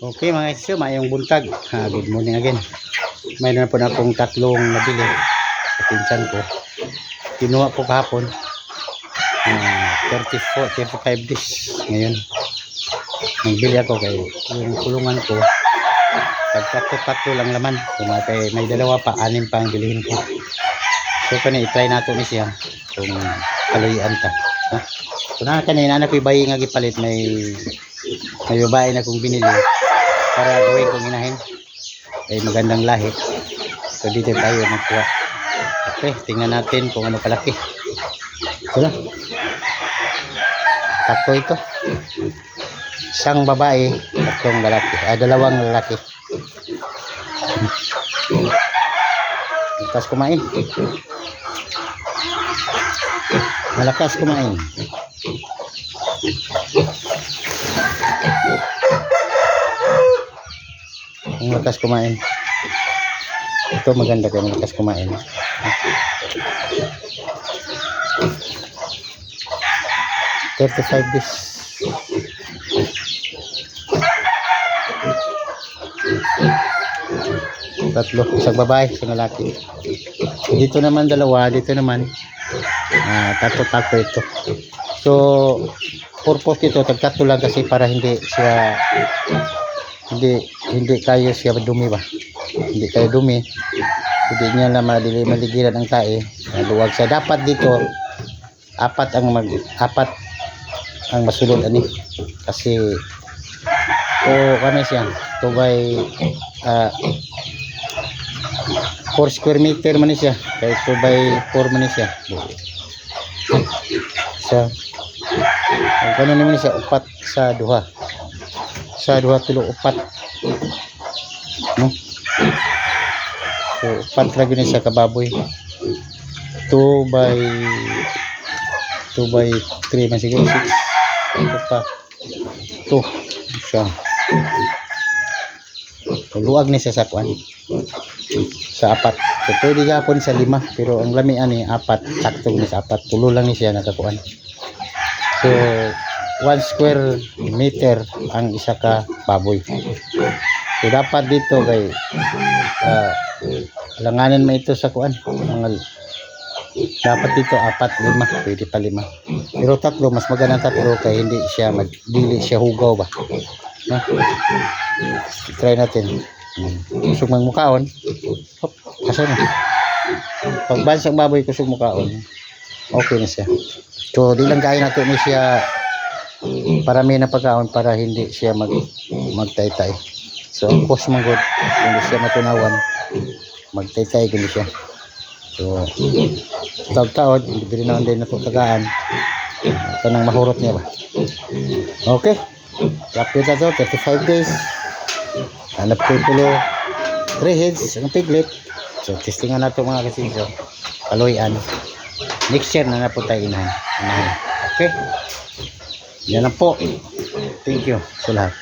Okay mga isyo, mayong buntag. Ha, good morning again. Mayroon na po na akong tatlong nabili sa pinsan ko. Kinuha ko kahapon. Ah, 34, 35 days ngayon. Nagbili ako kay yung kulungan ko. Tagtatlo-tatlo lang laman. Kung may, may dalawa pa, anim pa ang bilihin ko. So kani i-try nato ni siya kung kaluyan ta. Ha? Na kanina na ko'y bayi nga gipalit may may babae na kong binili para gawin kong inahin. Ay magandang lahi. So dito tayo magkuha. Okay, tingnan natin kung ano kalaki. Ito na. Ito. Isang babae, tatlong lalaki. Ah, dalawang lalaki. Malakas kumain. Malakas kumain. Ang malakas kumain. Ito maganda kayo malakas kumain. Thirty-five days. Tatlo, isang babae, isang lalaki. Dito naman dalawa, dito naman ah, tatlo-tatlo ito. So, purpose ito, tagtatlo lang kasi para hindi siya hindi hindi kayo siya dumi ba? Hindi kayo dumi. Hindi niya na madili maligiran ang tae. Maluwag siya. Dapat dito apat ang mag apat ang masulod ani kasi o kano siya 2 by ah 4 square meter man siya. Kaya 2 by 4 man siya sa ang kanon naman siya upat sa duha. Sa duha tulo upat. No? So upat lagi ni siya kababoy. 2 by 2 by 3 man siguro 6 ito pa. 2 siya so, luwag ni sa kuan sa apat. So pwede gapon sa lima pero ang lami ani apat. Sakto ni sa apat. Tulo lang ni siya nakakuan. So 1 square meter ang isa ka baboy. So dapat dito kay uh, langanan mo ito sa kuan. Mga dapat dito apat lima. Pwede pa lima. Pero tatlo mas maganda tatlo kay hindi siya magdili siya hugaw ba ha? try natin. Kusog mang mukaon. Hop asa na? Pagbansang baboy kusog mukaon. Okay na siya. So di lang kaya nato ni siya. Parami na pagkaon para hindi siya mag magtaytay. So ang cost man good siya matunawan magtaytay kundi siya. So taon bibili na din na tagaan ito nang mahurot niya ba? Okay na to 35 days. Hanap ko tulo 3 heads ang piglet. So testingan nato mga kasinso kaluyan next year na na po tayo inahan inahan okay? Yan lang po. Thank you sa lahat.